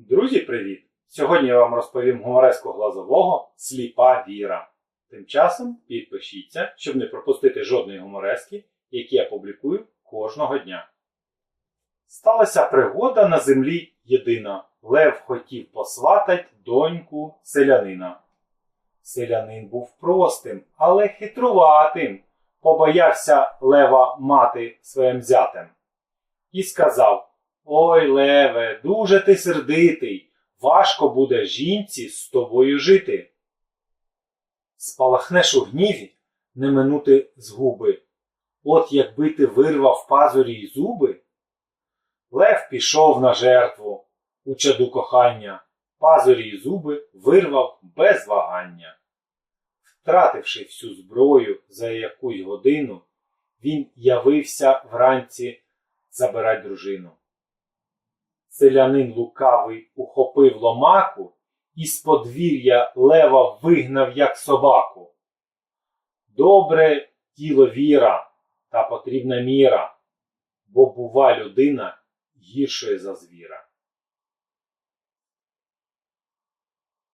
Друзі, привіт! Сьогодні я вам розповім гумореску глазового Сліпа Віра. Тим часом підпишіться, щоб не пропустити жодної гуморески, які я публікую кожного дня. Сталася пригода на землі єдина. Лев хотів посватать доньку селянина. Селянин був простим, але хитруватим. Побоявся лева мати своїм зятем. І сказав: Ой, леве, дуже ти сердитий, важко буде жінці з тобою жити. Спалахнеш у гніві, не минути згуби. От якби ти вирвав пазурі й зуби. Лев пішов на жертву у чаду кохання, пазурі й зуби вирвав без вагання. Втративши всю зброю за якусь годину, він явився вранці забирать дружину. Селянин лукавий ухопив ломаку і з подвір'я лева вигнав, як собаку. Добре тіло віра та потрібна міра, бо бува людина гіршою за звіра.